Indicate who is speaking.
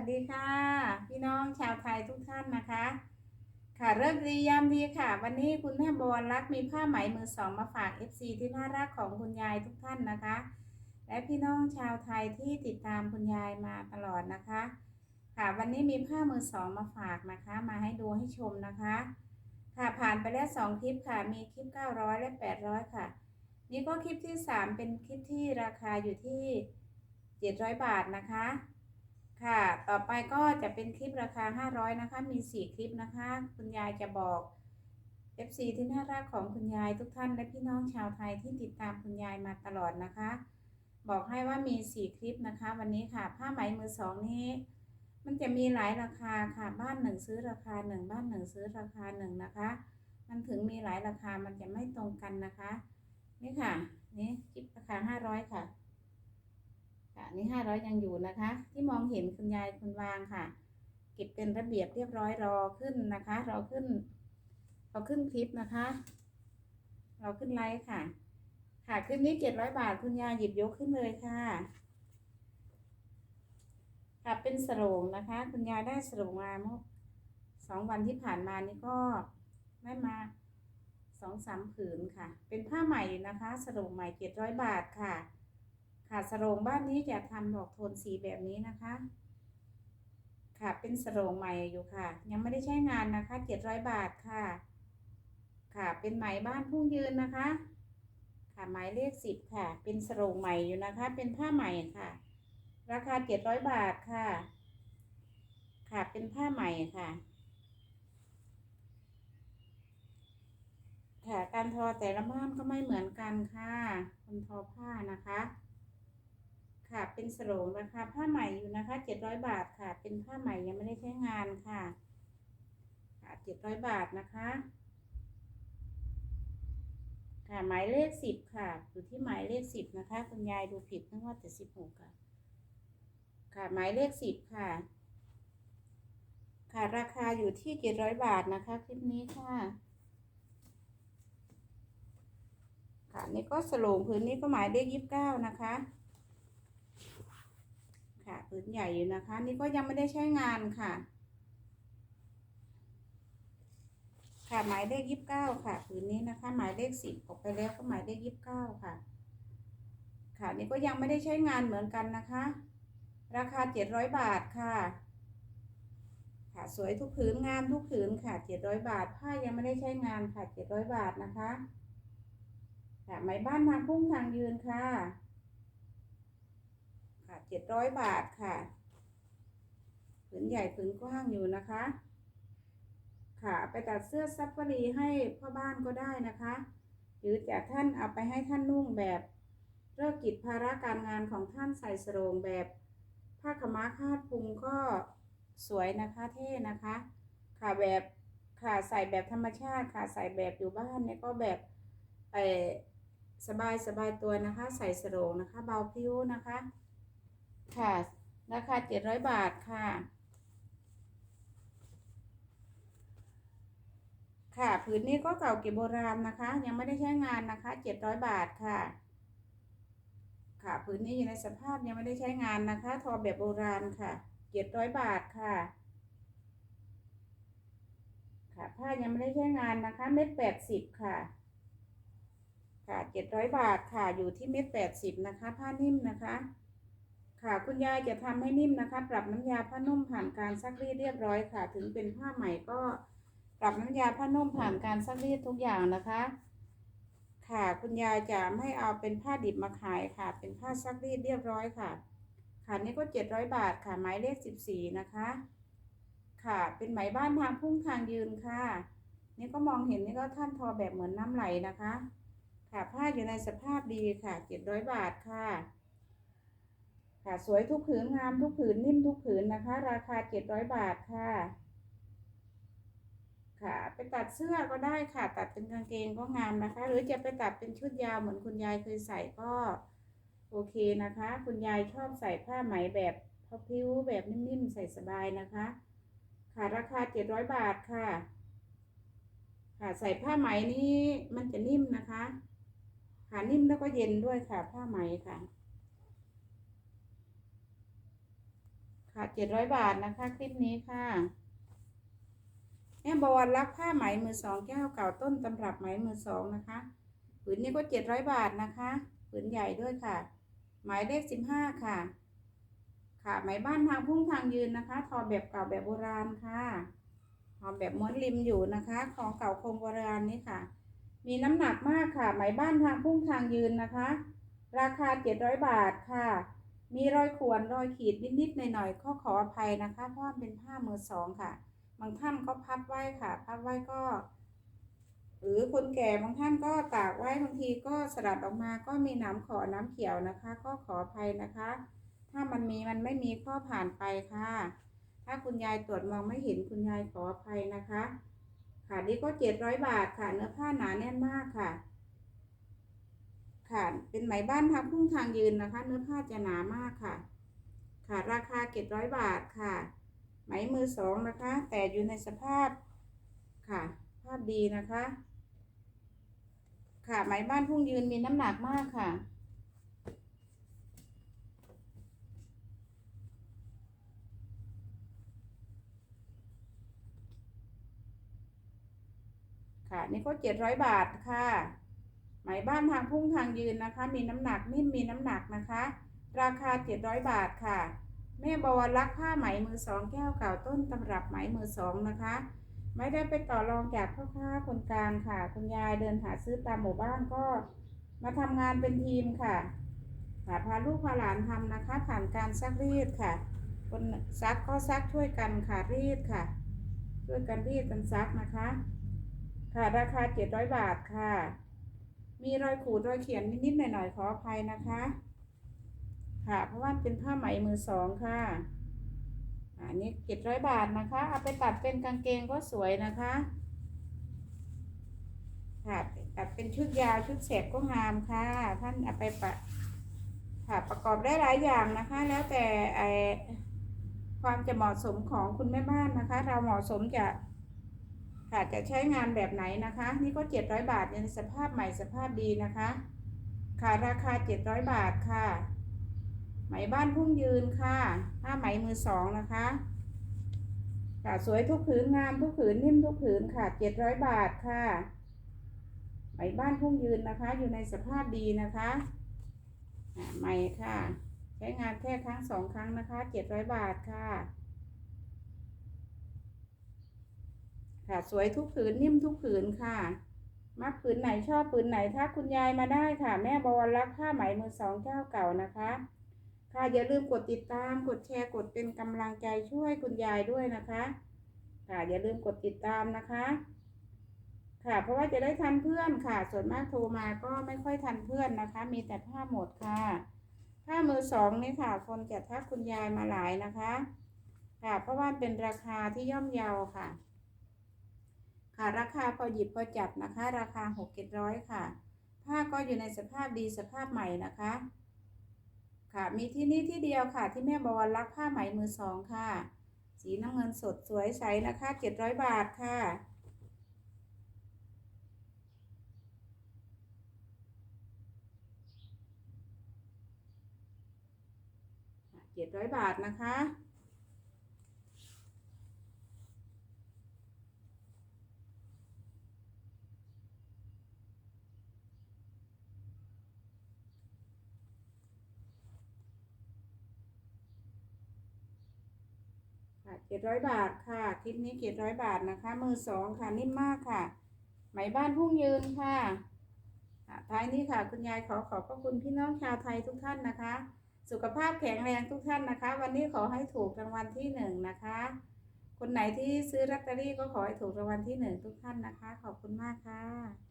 Speaker 1: วัสดีค่ะ พี่น้องชาวไทยทุกท่านนะคะ ค่ะเริ่มดียามดีค่ะ วันนี้คุณแม่บอลรักมีผ้าไหมมือสองมาฝาก FC ที่น่ารักของคุณยายทุกท่านนะคะ และพี่น้องชาวไทยที่ติดตามคุณยายมาตลอดนะคะ ค่ะวันนี้มีผ้ามือสองมาฝากนะคะ มาให้ดูให้ชมนะคะ ค่ะผ่านไปแล้วสองคลิปค่ะ มีคลิป 900 และ 800 ค่ะ นี่ก็คลิปที่ 3 เป็นคลิปที่ราคาอยู่ที่ 700 บาทนะคะ ค่ะ ต่อไปก็จะเป็นคลิปราคา 500 นะคะ มี 4 คลิปนะคะ คุณยายจะบอก FC ที่น่ารักของคุณยายทุกท่านและพี่น้องชาวไทยที่ติดตามคุณยายมาตลอดนะคะ บอกให้ว่ามี 4 คลิปนะคะ วันนี้ค่ะ ผ้าไหมมือสองนี้ มันจะมีหลายราคาค่ะ บ้านหนึ่งซื้อราคาหนึ่งบ้านหนึ่งซื้อราคาหนึ่งนะคะ มันถึงมีหลายราคา มันจะไม่ตรงกันนะคะ นี่ค่ะ นี่คลิปราคา 500 ค่ะ ค่ะนี่ห้าร้อยยังอยู่นะคะ ที่มองเห็นคุณยายคุณวางค่ะ เก็บเป็นระเบียบเรียบร้อยรอขึ้นนะคะ รอขึ้นรอขึ้นคลิปนะคะรอขึ้นไลฟ์ค่ะ ค่ะคลิปนี้เจ็ดร้อยบาทคุณยายหยิบยกขึ้นเลยค่ะค่ะเป็นสโรงนะคะ คุณยายได้สโรงมาเมื่อสองวันที่ผ่านมานี่ก็ได้มาสองสามผืนค่ะ เป็นผ้าใหม่นะคะสโรงใหม่เจ็ดร้อยบาทค่ะ ค่ะสโรงบ้านนี้จะทำดอกโทนสีแบบนี้นะคะ ค่ะเป็นสโรงใหม่อยู่ค่ะ ยังไม่ได้ใช้งานนะคะเจ็ดร้อยบาทค่ะ ค่ะเป็นไหมบ้านพุ่งยืนนะคะ ค่ะหมายเลขสิบค่ะ เป็นสโรงใหม่อยู่นะคะ เป็นผ้าใหม่ค่ะ ราคาเจ็ดร้อยบาทค่ะ ค่ะเป็นผ้าใหม่ค่ะค่ะการทอแต่ละบ้านก็ไม่เหมือนกันค่ะคนทอผ้านะคะ ค่ะ เป็นสโลงราคาผ้าใหม่อยู่นะคะเจ็ดร้อยบาทค่ะ เป็นผ้าใหม่ยังไม่ได้ใช้งานค่ะค่ะเจ็ดร้อยบาทนะคะ ค่ะหมายเลขสิบค่ะอยู่ที่หมายเลขสิบนะคะคุณยายดูผิดนึกว่าแต่สิบหกค่ะ ค่ะหมายเลขสิบค่ะ ค่ะราคาอยู่ที่เจ็ดร้อยบาทนะคะ คลิปนี้ค่ะค่ะนี่ก็สโลงพื้นนี้ก็หมายเลขยี่สิบเก้านะคะ ค่ะพื้นใหญ่อยู่นะคะ นี่ก็ยังไม่ได้ใช้งานค่ะ ค่ะหมายเลขยี่สิบเก้าค่ะพื้นนี้นะคะ หมายเลขสิบออกไปแล้วก็หมายเลขยี่สิบเก้าค่ะ ค่ะนี่ก็ยังไม่ได้ใช้งานเหมือนกันนะคะ ราคาเจ็ดร้อยบาทค่ะ ค่ะสวยทุกผืนงามทุกผืนค่ะเจ็ดร้อยบาทผ้ายังไม่ได้ใช้งานค่ะเจ็ดร้อยบาทนะคะค่ะไหมบ้านทางพุ่งทางยืนค่ะ เจ็ดร้อยบาทค่ะผืนใหญ่ผืนกว้างอยู่นะคะ ค่ะไปตัดเสื้อซัฟฟารีให้พ่อบ้านก็ได้นะคะ หรือจะท่านเอาไปให้ท่านนุ่งแบบเลิกกิจภาระการงานของท่านใส่สโรงแบบผ้าขม้าคาดพุงก็สวยนะคะเท่นะคะ ค่ะแบบค่ะใส่แบบธรรมชาติค่ะใส่แบบอยู่บ้านเนี่ยก็แบบเออสบายสบายตัวนะคะ ใส่สโรงนะคะ เบาพิ้วนะคะ ค่ะ ราคาเจ็ดร้อยบาทค่ะ ค่ะผืนนี้ก็เก่าเก็บโบราณนะคะ ยังไม่ได้ใช้งานนะคะเจ็ดร้อยบาทค่ะ ค่ะผืนนี้อยู่ในสภาพยังไม่ได้ใช้งานนะคะ ทอแบบโบราณค่ะเจ็ดร้อยบาทค่ะ ค่ะผ้ายังไม่ได้ใช้งานนะคะเม็ดแปดสิบค่ะค่ะเจ็ดร้อยบาทค่ะ อยู่ที่เม็ดแปดสิบนะคะ ผ้านิ่มนะคะ ค่ะคุณยายจะทำให้นิ่มนะคะ ปรับน้ำยาผ้านุ่มผ่านการซักรีดเรียบร้อยค่ะ ถึงเป็นผ้าใหม่ก็ปรับน้ำยาผ้านุ่มผ่านการซักรีดทุกอย่างนะคะ ค่ะคุณยายจะไม่เอาเป็นผ้าดิบมาขายค่ะ เป็นผ้าซักรีดเรียบร้อยค่ะ ค่ะนี่ก็เจ็ดร้อยบาทค่ะหมายเลขสิบสี่นะคะ ค่ะเป็นไหมบ้านทางพุ่งทางยืนค่ะ นี่ก็มองเห็นนี่ก็ท่านทอแบบเหมือนน้ำไหลนะคะ ค่ะผ้าอยู่ในสภาพดีค่ะเจ็ดร้อยบาทค่ะ ค่ะสวยทุกผืนงามทุกผืนนิ่มทุกผืนนะคะ ราคาเจ็ดร้อยบาทค่ะ ค่ะ ไปตัดเสื้อก็ได้ค่ะ ตัดเป็นกางเกงก็งามนะคะ หรือจะไปตัดเป็นชุดยาวเหมือนคุณยายเคยใส่ก็ โอเคนะคะ คุณยายชอบใส่ผ้าไหมแบบพอพิ้วแบบนิ่มๆใส่สบายนะคะ ค่ะราคาเจ็ดร้อยบาทค่ะ ค่ะใส่ผ้าไหมนี้มันจะนิ่มนะคะ ค่ะนิ่มแล้วก็เย็นด้วยค่ะ ผ้าไหมค่ะ ค่ะเจ็ดร้อยบาทนะคะ คลิปนี้ค่ะแม่บอลรักผ้าไหมมือสองแก้วเก่าต้นตำรับไหมมือสองนะคะผืนนี้ก็เจ็ดร้อยบาทนะคะผืนใหญ่ด้วยค่ะ หมายเลขสิบห้าค่ะ ค่ะไหมบ้านทางพุ่งทางยืนนะคะ ทอแบบเก่าแบบโบราณค่ะทอแบบม้วนริมอยู่นะคะ ของเก่าคงโบราณนี้ค่ะ มีน้ำหนักมากค่ะ ไหมบ้านทางพุ่งทางยืนนะคะ ราคาเจ็ดร้อยบาทค่ะ มีรอยข่วนรอยขีดนิดๆหน่อยๆก็ขออภัยนะคะ เพราะว่าเป็นผ้ามือสองค่ะ บางท่านก็พับไว้ค่ะ พับไว้ก็ หรือคนแก่บางท่านก็ตากไว้บางทีก็สลัดออกมาก็มีน้ำขอน้ำเขียวนะคะ ก็ขออภัยนะคะ ถ้ามันมีมันไม่มีก็ผ่านไปค่ะ ถ้าคุณยายตรวจมองไม่เห็นคุณยายขออภัยนะคะค่ะนี่ก็เจ็ดร้อยบาทค่ะ เนื้อผ้าหนาแน่นมากค่ะ ค่ะ เป็นไหมบ้านทางพุ่งทางยืนนะคะ เนื้อผ้าจะหนามากค่ะ ค่ะราคาเจ็ดร้อยบาทค่ะ ไหมมือสองนะคะ แต่อยู่ในสภาพค่ะ ภาพดีนะคะ ค่ะไหมบ้านพุ่งยืนมีน้ำหนักมากค่ะค่ะนี่ก็เจ็ดร้อยบาทค่ะ ไหมบ้านทางพุ่งทางยืนนะคะ มีน้ำหนักนิ่มมีน้ำหนักนะคะ ราคาเจ็ดร้อยบาทค่ะ แม่บอลรักผ้าไหมมือสองแก้วเก่าต้นตำรับไหมมือสองนะคะ ไม่ได้ไปต่อรองจากพ่อค้าคนกลางค่ะ คุณยายเดินหาซื้อตามหมู่บ้านก็ มาทำงานเป็นทีมค่ะค่ะพาลูกพาหลานทำนะคะ ผ่านการซักรีดค่ะ คนซักก็ซักช่วยกันค่ะรีดค่ะ ช่วยกันรีดกันซักนะคะ ค่ะราคาเจ็ดร้อยบาทค่ะ มีรอยขูดรอยเขียนนิดๆหน่อยๆขออภัยนะคะ ค่ะเพราะว่าเป็นผ้าไหมมือสองค่ะอันนี้เจ็ดร้อยบาทนะคะ เอาไปตัดเป็นกางเกงก็สวยนะคะ ค่ะตัดเป็นชุดยาวชุดเสกก็งามค่ะ ท่านเอาไปปะค่ะประกอบได้หลายอย่างนะคะ แล้วแต่ไอความจะเหมาะสมของคุณแม่บ้านนะคะ เราเหมาะสมจะ ค่ะจะใช้งานแบบไหนนะคะ นี่ก็เจ็ดร้อยบาทในสภาพใหม่สภาพดีนะคะ ค่ะราคาเจ็ดร้อยบาทค่ะ ไหมบ้านพุ่งยืนค่ะผ้าไหมมือสองนะคะค่ะสวยทุกผืนงามทุกผืนนิ่มทุกผืนค่ะเจ็ดร้อยบาทค่ะ ไหมบ้านพุ่งยืนนะคะ อยู่ในสภาพดีนะคะใหม่ค่ะ ใช้งานแค่ครั้งสองครั้งนะคะเจ็ดร้อยบาทค่ะ ค่ะ สวยทุกผืนนิ่มทุกผืนค่ะมักผืนไหนชอบผืนไหนถ้าคุณยายมาได้ค่ะ แม่บอลรักผ้าไหมมือสองเจ้าเก่านะคะ ค่ะอย่าลืมกดติดตามกดแชร์กดเป็นกำลังใจช่วยคุณยายด้วยนะคะ ค่ะอย่าลืมกดติดตามนะคะ ค่ะ เพราะว่าจะได้ทันเพื่อนค่ะ ส่วนมากโทรมาก็ไม่ค่อยทันเพื่อนนะคะ มีแต่ผ้าหมดค่ะผ้ามือสองนี่ค่ะ คนจะทักคุณยายมาหลายนะคะ ค่ะ เพราะว่าเป็นราคาที่ย่อมเยาค่ะ ค่ะราคาพอหยิบพอจับนะคะ ราคาหกเจ็ดร้อยค่ะ ผ้าก็อยู่ในสภาพดีสภาพใหม่นะคะ ค่ะมีที่นี่ที่เดียวค่ะ ที่แม่บอลรักผ้าไหมมือสองค่ะ สีน้ำเงินสดสวยใสนะคะเจ็ดร้อยบาทค่ะเจ็ดร้อยบาทนะคะ ค่ะเจ็ดร้อยบาทค่ะคลิปนี้เจ็ดร้อยบาทนะคะ มือสองค่ะนิ่มมากค่ะ ไหมบ้านพุ่งยืนค่ะท้ายนี้ค่ะ คุณยายขอขอบพระคุณพี่น้องชาวไทยทุกท่านนะคะ สุขภาพแข็งแรงทุกท่านนะคะ วันนี้ขอให้ถูกรางวัลที่หนึ่งนะคะ คนไหนที่ซื้อลอตเตอรี่ก็ขอให้ถูกรางวัลที่หนึ่งทุกท่านนะคะ ขอบคุณมากค่ะ